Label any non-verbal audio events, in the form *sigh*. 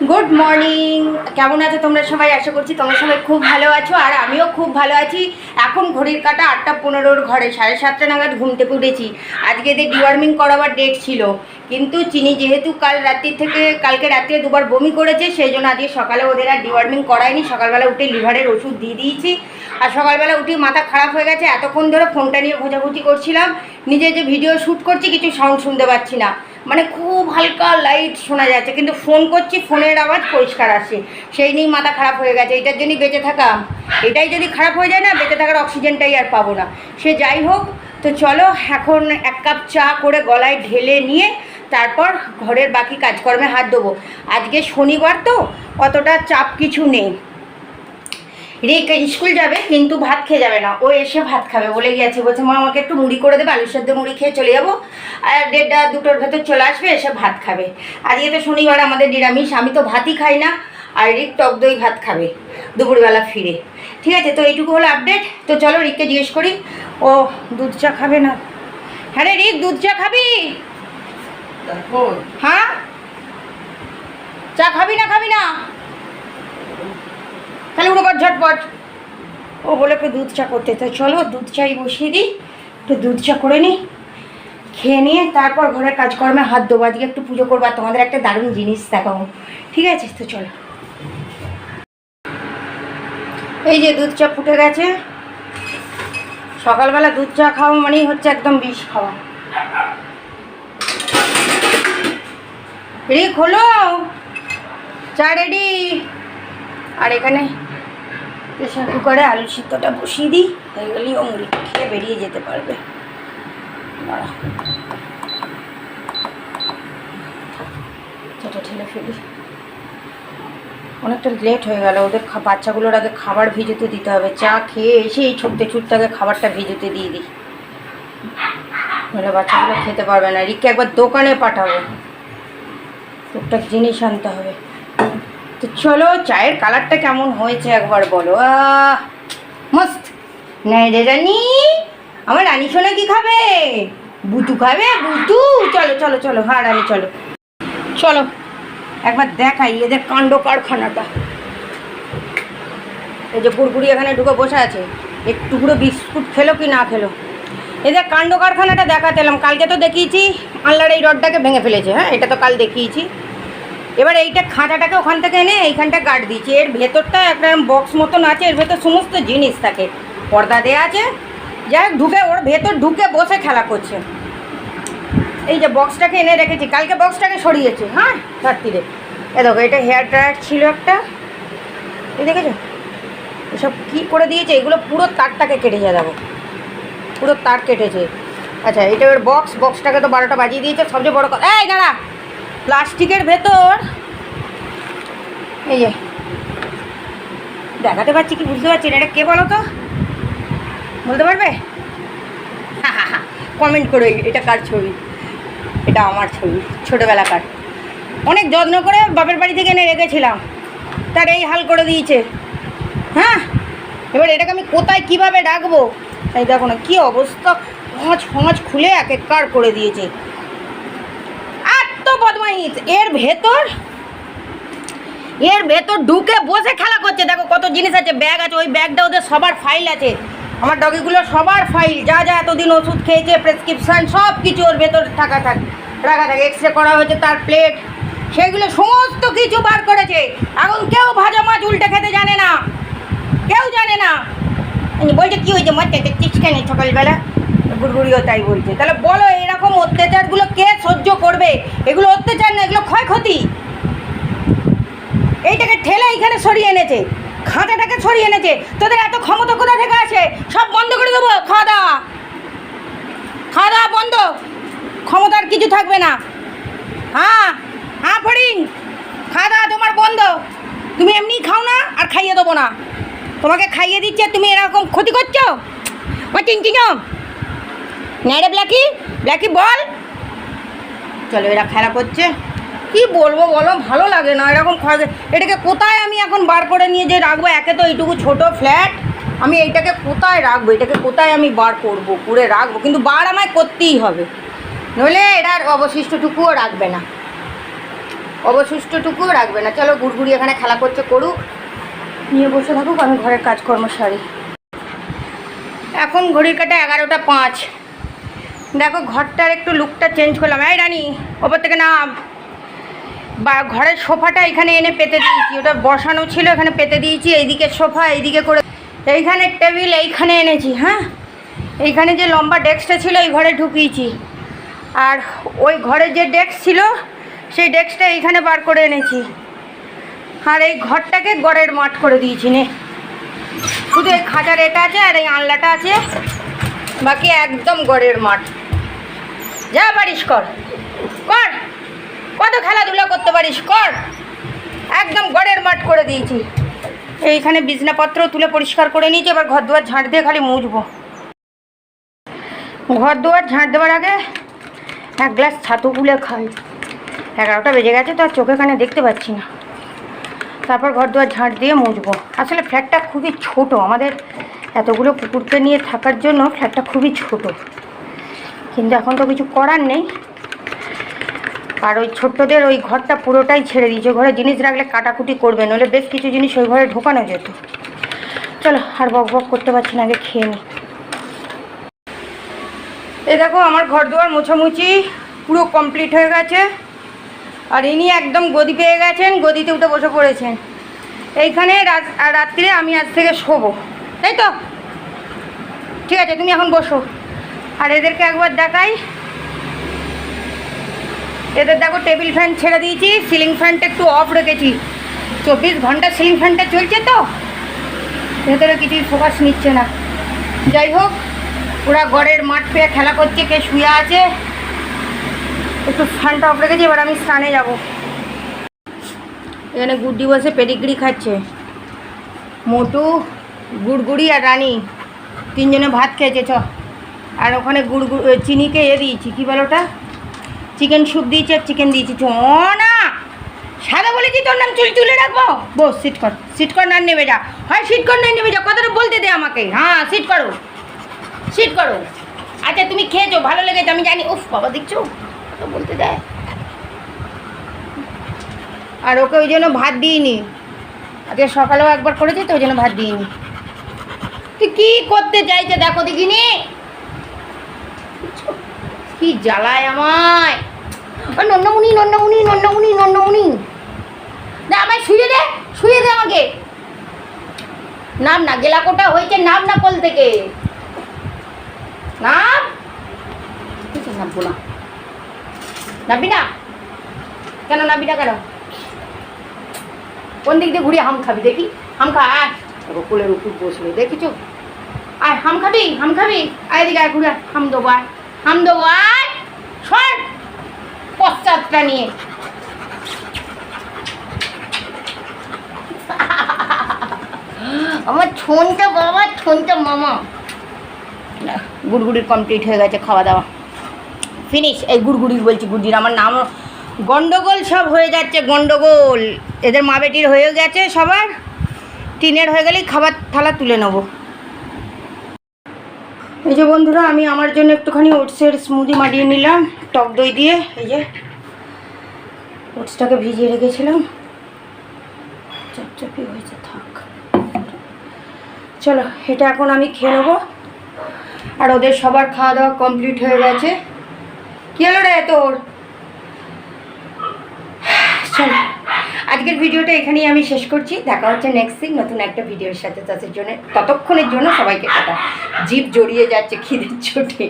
Good morning কেমন আছো তোমরা সবাই? আশা করছি তোমরা সবাই খুব ভালো আছো, আর আমিও খুব ভালো আছি। এখন ঘড়ির কাটা আটটা পনেরোর ঘরে, সাড়ে সাতটা নাগাদ ঘুমতে পড়েছি আজকে এদের ডিওয়ার্মিং করাবার ডেট ছিল, কিন্তু চিনি যেহেতু কাল রাত্রি থেকে, কালকে রাত্রে দুবার বমি করেছে, সেই জন্য আজকে সকালে ওদের আর ডিওয়ার্মিং করায়নি। সকালবেলা উঠে লিভারের ওষুধ দিয়ে দিয়েছি। আর সকালবেলা উঠে মাথা খারাপ হয়ে গেছে, এতক্ষণ ধরে ফোনটা নিয়ে ভোজাভুজি করছিলাম। নিজে যে ভিডিও শ্যুট করছি, কিছু সাউন্ড শুনতে পাচ্ছি না। মানে খুব হালকা লাইট শোনা যাচ্ছে। কিন্তু ফোন করছি ফোনের আওয়াজ পরিষ্কার আসে সেই নিয়েই মাথা খারাপ হয়ে গেছে। এটার জন্যই বেঁচে থাকা। এটাই যদি খারাপ হয়ে যায় না, বেঁচে থাকার অক্সিজেনটাই আর পাবো না। সে যাই হোক, তো চলো এখন এক কাপ চা করে গলায় ঢেলে নিয়ে তারপর ঘরের বাকি কাজকর্মে হাত দেবো আজকে শনিবার তো, অতটা চাপ কিছু নেই। রিক স্কুল যাবে কিন্তু ভাত খেয়ে যাবে না। ও এসে ভাত খাবে বলে গিয়েছে বলছে মা আমাকে একটু মুড়ি করে দেবে আলুর সাথে মুড়ি খেয়ে চলে যাব। আর দেড়টা দুটোর ভেতর চলে আসবে এসে ভাত খাবে। আজকে তো শনিবার আমাদের নিরামিষ আমি তো ভাতই খাই না আর রিক টক দই ভাত খাবে দুপুরবেলা ফিরে। ঠিক আছে তো এইটুকু হলো আপডেট তো চলো রিককে জিজ্ঞেস করি ও দুধ চা খাবে না? হ্যাঁ রে রিক দুধ চা খাবি? হ্যাঁ? চা খাবি না খাবি না? তাহলে উড়ো কর ঝটপট। ও বলে একটু দুধ চা করতে তো চলো দুধ চাই বসিয়ে দিই। একটু দুধ চা করে নিই খেয়ে নিয়ে তারপর ঘরের কাজকর্মে হাত দেবো আজকে একটু পুজো করব। তোমাদের একটা দারুণ জিনিস দেখাবো। ঠিক আছে, তো চলো। এই যে দুধ চা ফুটে গেছে। সকালবেলা দুধ চা খাওয়া মানেই হচ্ছে একদম বিষ খাওয়া। রিক হলো চা রেডি। আর এখানে প্রেশার কুকারে আলু সিদ্ধটা বসিয়ে দিই, হয়ে গেলেই ও খেয়ে বেরিয়ে যেতে পারবে। ঠেলে ফেলি। অনেকটা লেট হয়ে গেল, ওদের বাচ্চাগুলোর আগে খাবার ভিজোতে দিতে হবে। চা খেয়ে এসে এই ছুটতে ছুটতে আগে খাবারটা ভিজোতে দিয়ে দিই। বাচ্চাগুলো খেতে পারবে না। রিককে একবার দোকানে পাঠাবো। টুকটাক জিনিস আনতে হবে। তো চলো, চায়ের কালারটা কেমন হয়েছে একবার বলো। মস্ত। নাই রে রানি, আমার রানী সোনা কি খাবে? বুতু খাবে? বুতু, চলো চলো চলো হ্যাঁ রানী, চলো। চলো, একবার দেখাই এদের কাণ্ড কারখানাটা। এই যে গুড়গুড়ি এখানে ঢুকে বসে আছে, একটু করে বিস্কুট খেলো কি না খেলো? এদের কাণ্ড কারখানাটা দেখাতে এলাম, কালকে তো দেখিয়েছি আল্লাহর এই রডটাকে ভেঙে ফেলেছে হ্যাঁ এটা তো কাল দেখিয়েছি। এবার এইটা খাঁচাটাকে ওখান থেকে এনে এইখানটা গার্ড দিয়েছি। এর ভেতরটা একটা বক্স মতন আছে, এর ভেতর সমস্ত জিনিস থাকে। পর্দা দেওয়া আছে, যাই ঢুকে ওর ভেতর ঢুকে বসে খেলা করছে। এই যে বক্সটাকে এনে রেখেছি, কালকে বক্সটাকে সরিয়েছে হ্যাঁ রাত্রিরে। এ দেখো, এটা হেয়ার ড্রায়ার ছিল একটা। এই দেখেছ? এসব কী করে দিয়েছে? এগুলো পুরো তারটাকে কেটেছে, দেখো। পুরো তার কেটেছে। আচ্ছা এটা ওর বক্স বক্সটাকে তো বারোটা বাজিয়ে দিয়েছে, সবচেয়ে বড় কথা এই দাঁড়া! প্লাস্টিকের ভেতর। এই যে। দেখাতে পারছি কি বুঝতে পারছি না, এটা কে বলো তো? বলতে পারবে? *laughs* কমেন্ট করে এটা কার ছবি? এটা আমার ছবি, ছোটোবেলাকার। অনেক যত্ন করে বাপের বাড়ি থেকে এনে রেখেছিলাম। তার এই হাল করে দিয়েছে। হ্যাঁ? এবার এটাকে আমি কোথায়, কীভাবে রাখব? তাই দেখো না, কী অবস্থা। ফোঁচ ফোঁচ খুলে এক একার করে দিয়েছে। এত এর ভেতর এর ভেতর ঢুকে বসে খেলা করছে। দেখো কত জিনিস আছে ব্যাগ আছে, ওই ব্যাগটা ওদের সবার ফাইল আছে। আমার ডগিগুলো সবার ফাইল যা যা এতদিন ওষুধ খেয়েছে প্রেসক্রিপশান সব কিছু ওর ভেতর থাকা থাকে, রাখা থাকে। এক্স রে করা হয়েছে তার প্লেট সেগুলো সমস্ত কিছু বার করেছে। এখন কেউ ভাজা মাছ উল্টে খেতে জানে না। কেউ জানে না। বলছে, কী হয়েছে? মাছ দেখছিস কেন সকালবেলা? গুড়গুড়িও তাই বলছে। তাহলে বলো এরকম অত্যাচারগুলো কে সহ্য করবে? এগুলো অত্যাচার না, এগুলো ক্ষয়ক্ষতি। এইটাকে ঠেলে এইখানে সরিয়ে এনেছে। খাঁচাটাকে সরিয়ে এনেছে। তোদের এত ক্ষমতা কোথা থেকে আসে? সব বন্ধ করে দেবো, খাওয়া দাওয়া। খাওয়া দাওয়া বন্ধ। ক্ষমতার কিছু থাকবে না। হ্যাঁ হ্যাঁ ফড়িং। খাওয়া দাওয়া তোমার বন্ধ। তুমি এমনি খাও না, আর খাইয়ে দেবো না। তোমাকে খাইয়ে দিচ্ছে তুমি এরকম ক্ষতি করছ? ও চিনচিনো? ন্যাড়ে ব্ল্যাকি ব্ল্যাকি বল। চলো, এরা খেলা করছে। কি বলব বলো, ভালো লাগে না এরকম খরচ এটাকে কোথায় আমি এখন বার করে নিয়ে যে রাখব? একে তো এইটুকু ছোট ফ্ল্যাট আমি এইটাকে কোথায় রাখব? এটাকে কোথায় আমি বার করব? করে রাখব? কিন্তু বার আমায় করতেই হবে। নইলে এটার অবশিষ্টটুকুও রাখবে না। অবশিষ্টটুকুও রাখবে না। চলো, গুড়গুড়ি এখানে খেলা করছে, করুক। নিয়ে বসে থাকুক, আমি ঘরের কাজকর্ম সারি। এখন ঘড়ির কাটা এগারোটা পাঁচ। দেখো ঘরটার একটু লুকটা চেঞ্জ করলাম। এই রানি, ওপর থেকে নাম। বা ঘরের সোফাটা এখানে এনে পেতে দিয়েছি। ওটা বসানো ছিল, এখানে পেতে দিয়েছি। এইদিকে সোফা, এইদিকে করে এইখানে টেবিল, এইখানে এনেছি হ্যাঁ? এইখানে যে লম্বা ডেস্কটা ছিল, এই ঘরে ঢুকিয়েছি। আর ওই ঘরে যে ডেস্ক ছিল, সেই ডেস্কটা এইখানে বার করে এনেছি। আর এই ঘরটাকে গড়ের মাঠ করে দিয়েছি নে। শুধু এই খাঁচার এটা আছে আর এই আনলাটা আছে। বাকি একদম গড়ের মাঠ। যা পারিস কর। কর। কত খেলাধুলা করতে পারিস, কর। একদম গড়ের মাঠ করে দিয়েছি। এইখানে বিছনাপত্র তুলে পরিষ্কার করে নিয়েছি, এবার ঘর দুয়ার ঝাঁট দিয়ে খালি মুছবো। ঘর দুয়ার ঝাঁট দেওয়ার আগে এক গ্লাস ছাতু গুলে খাই। এগারোটা বেজে গেছে, তো আর চোখে কানে দেখতে পাচ্ছি না। তারপর ঘর দুয়ার ঝাঁট দিয়ে মুছবো। আসলে ফ্ল্যাটটা খুবই ছোট। আমাদের এতগুলো কুকুরকে নিয়ে থাকার জন্য ফ্ল্যাটটা খুবই ছোট। কিন্তু এখন তো কিছু করার নেই। আর ওই ছোট্টদের ওই ঘরটা পুরোটাই ছেড়ে দিয়েছে। ঘরে জিনিস রাখলে কাটাকুটি করবে, নইলে বেশ কিছু জিনিস ওই ঘরে ঢোকানো যেত। চলো, আর বক বক করতে পারছি না, আগে খেয়ে নিই এ দেখো, আমার ঘর দুয়ার মোছামুছি পুরো কমপ্লিট হয়ে গেছে। আর ইনি একদম গদি পেয়ে গেছেন, গদিতে উঠে বসে পড়েছেন। এইখানে রাত আর রাত্রিরে আমি আজ থেকে শোবো। তাই তো। ঠিক আছে, তুমি এখন বসো। আর এদেরকে একবার দেখাই। এদের দেখো টেবিল ফ্যান ছেড়ে দিয়েছি, সিলিং ফ্যানটা একটু অফ রেখেছি। চব্বিশ ঘণ্টা সিলিং ফ্যানটা চলছে তো? ভেতরে কিছুই ফোকাস নিচ্ছে না। যাই হোক, ওরা ঘরের মাঠ পেয়ে খেলা করছে, কে শুয়ে আছে। একটু ফ্যানটা অফ রেখেছি, এবার আমি স্নানে যাব। এখানে গুড্ডি বসে পেডিগ্রি খাচ্ছে। মোটু, গুড়গুড়ি আর রানী, তিনজনে ভাত খেয়েছে, চ। আর ওখানে গুড় গুড় চিনিকে এ দিয়েছি, কী বলো ওটা? চিকেন স্যুপ দিয়েছি আর চিকেন দিয়েছি। চ না! সাদা বলেছি তোর নাম চুল তুলে রাখব? বস সিট কর সিট কর, না নেমে যা। হয় সিট কর, না নেমে যা, কথাটা বলতে দে আমাকে। হ্যাঁ সিট করো। সিট করো। আচ্ছা তুমি খেয়েছো, ভালো লেগেছে, আমি জানি। উফ, বাবা, দেখছ? তো বলতে দেয় আর ওকে ওই জন্য ভাত দিইনি। আজকে সকালেও একবার করেছি তো, ওই জন্য ভাত দিইনি। তুই কী করতে চাইছে, দেখো দেখিনি? কি জ্বালায় আমায়? ও নন্নমুনি নন্নমুনি নন্নমুনি নন্নমুনি না আমায় শুয়ে দে শুয়ে দে আমাকে। নাম না গেলা কোটা হয়েছে নাম না কল থেকে। নাম? কিছু নামবো না নাবি না? কেন নাবি না কেন? কোন দিক দিয়ে ঘুরিয়ে হাম খাবি দেখি? হাম খা, আয়। কোলের উপর বসল, দেখিছো? আয়, হাম খাবি হাম খাবি। আয় দিকে আয়, ঘুরে হাম দেবো, আয়। আয় শোন পশ্চাৎটা নিয়ে আমার ছোনটা বাবা ছোনটা মামা গুড়গুড়ির কমপ্লিট হয়ে গেছে খাওয়া দাওয়া। ফিনিশ এই গুড়গুড়ির বলছি গুড়ির আমার নাম গন্ডগোল সব হয়ে যাচ্ছে, গন্ডগোল। এদের মা বেটির হয়ে গেছে সবার। টিনের হয়ে গেলেই খাবার থালা তুলে নেব। এই যে বন্ধুরা, আমি আমার জন্য একটুখানি ওটসের স্মুদি মারিয়ে নিলাম, টক দই দিয়ে। এই যে ওটসটাকে ভিজিয়ে রেখেছিলাম। চপচপি হয়েছে, থাক। চলো, এটা এখন আমি খেয়ে নেব। আর ওদের সবার খাওয়া দাওয়া কমপ্লিট হয়ে গেছে। কি হলো রে তোর? চলো। আজকের ভিডিওটা এখানেই আমি শেষ করছি। দেখা হচ্ছে নেক্সট দিন নতুন একটা ভিডিওর সাথে। তাদের জন্য ততক্ষণের জন্য সবাইকে কথা জীব জড়িয়ে যাচ্ছে খিদের চোটে।